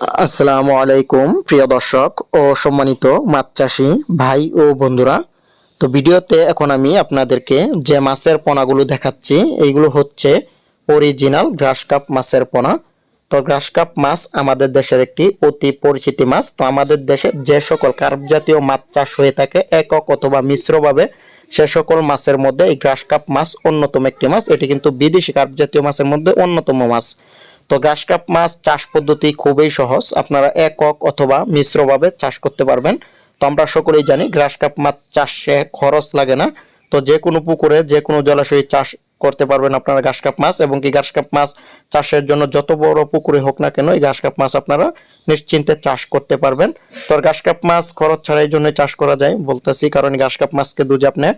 আসসালামু আলাইকুম, প্রিয় দর্শক ও সম্মানিত মাছ চাষি ভাই ও বন্ধুরা। তো ভিডিওতে এখন আমি আপনাদেরকে যে মাছের পোনাগুলো দেখাচ্ছি, এইগুলো হচ্ছে অরিজিনাল গ্রাস কাপ মাছের পোনা। তো গ্রাস কাপ মাছ আমাদের দেশের একটি অতি পরিচিতি মাছ। তো আমাদের দেশে যে সকল কার্প জাতীয় মাছ চাষ হয়ে থাকে, একক অথবা মিশ্রভাবে সে সকল মাছের মধ্যে এই গ্রাস কাপ মাছ অন্যতম একটি মাছ। এটি কিন্তু বিদেশি কার্প জাতীয় মাছের মধ্যে অন্যতম মাছ। তো গ্রাস কাপ মাছ চাষ পদ্ধতি খুবই সহজ। আপনারা একক অথবা মিশ্রভাবে চাষ করতে পারবেন। তো আমরা সকলেই জানি গ্রাস কাপ মাছ চাষে খরচ লাগে না। তো যে কোনো পুকুরে, যে কোনো জলাশয়ে চাষ করতে পারবেন আপনারা ঘাস কাপ মাছ এবং কি ঘাস কাপ মাছ চাষের জন্য যত বড় পুকুরে হোক না কেন এই ঘাস কাপ মাছ আপনারা নিশ্চিন্তে চাষ করতে পারবেন। তো ঘাস কাপ মাছ খরচ ছাড়াই জন্য চাষ করা যায় বলতেছি, কারণ ঘাস কাপ মাছকে দুধ আপনি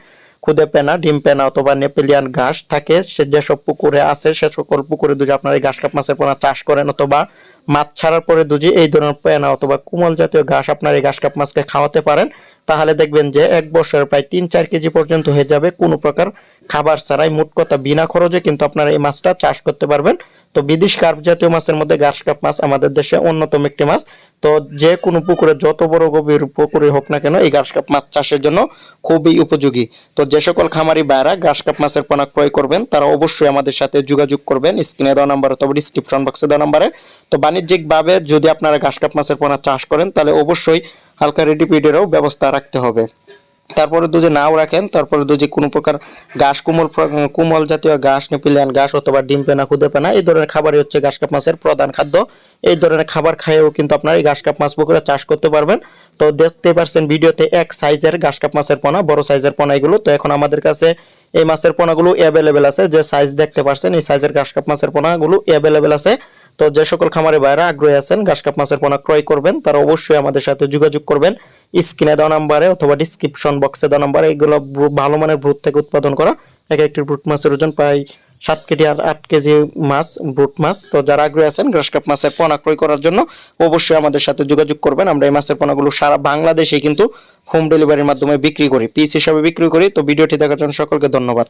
খুদে পেনা, ডিম পেনা অথবা নেপেলিয়ান ঘাস থাকে, সে যেসব পুকুরে আছে, সে সকল পুকুরে দুজি আপনারা এই ঘাস কাপ মাছের পোনা চাষ করেন অথবা মাছ ছাড়ার পরে দুজি এই ধরনের পেনা অথবা কুমল জাতীয় ঘাস আপনার এই ঘাস কাপ মাছকে খাওয়াতে পারেন। তাহলে দেখবেন যে এক বছর প্রায় তিন চার কেজি পর্যন্ত হয়ে যাবে কোনো প্রকার খাবার ছাড়াই। মোট কথা বিনা খরচে কিন্তু আপনারা এই মাছটা চাষ করতে পারবেন। তো বিদেশ কার্প জাতীয় মাছের মধ্যে ঘাস কাপ মাছ আমাদের দেশে অন্যতম একটি মাছ। তো যে কোনো পুকুরে যত বড় গভীর পুকুরে হোক না কেন এই ঘাস কাপ মাছ চাষের জন্য খুবই উপযোগী। তো যে সকল খামারি ভাইরা ঘাস, কাপ, মাছের পোনা ক্রয় করবেন, তারা অবশ্যই আমাদের সাথে যোগাযোগ করবেন। স্ক্রিনে দেওয়া নাম্বার অথবা ডিসক্রিপশন বক্সে দেওয়া নাম্বারে। তো বাণিজ্যিকভাবে যদি আপনারা ঘাস, কাপ, মাছের পোনা চাষ করেন, তাহলে অবশ্যই হালকা রেডিপিডেরও ব্যবস্থা রাখতে হবে। তারপরে দুধে নাও রাখেন, তারপরে দুধে কোনো প্রকার ঘাস কোমল কোমল জাতীয় ঘাস, নিপিলিয়ান ঘাস অথবা ডিম পেনা, খুদে পেনা, এই ধরনের খাবারই হচ্ছে ঘাস কাপ মাছের প্রধান খাদ্য। এই ধরনের খাবার খাইয়েও কিন্তু আপনার এই ঘাস কাপ মাছ পুকুরে চাষ করতে পারবেন। তো দেখতে পারছেন ভিডিওতে এক সাইজের ঘাস কাপ মাছের পোনা, বড় সাইজের পোনা এগুলো। তো এখন আমাদের কাছে এই মাছের পোনাগুলো অ্যাভেলেবেল আছে। যে সাইজ দেখতে পারছেন, এই সাইজের ঘাস কাপ মাছের পোনাগুলো অ্যাভেলেবেল আছে। তো যে সকল খামারে বাইরে আগ্রহী আছেন ঘাস কাপ মাছের পোনা ক্রয় করবেন, তারা অবশ্যই আমাদের সাথে যোগাযোগ করবেন। স্ক্রিনে দেওয়া নাম্বারে অথবা ডিসক্রিপশন বক্সে দেওয়া নাম্বারে এগুলো ভালো মানের ব্রুট থেকে উৎপাদন করা। এক একটি ব্রুট মাছের ওজন প্রায় সাত কেজি আর আট কেজি মাছ ব্রুট মাছ। তো যারা আগ্রহী আছেন গ্রাস কাপ মাছের পোনা ক্রয় করার জন্য অবশ্যই আমাদের সাথে যোগাযোগ করবেন। আমরা এই মাছের পোনাগুলো সারা বাংলাদেশে কিন্তু হোম ডেলিভারির মাধ্যমে বিক্রি করি। পিস হিসাবে বিক্রি করি। তো ভিডিওটি দেখার জন্য সকলকে ধন্যবাদ।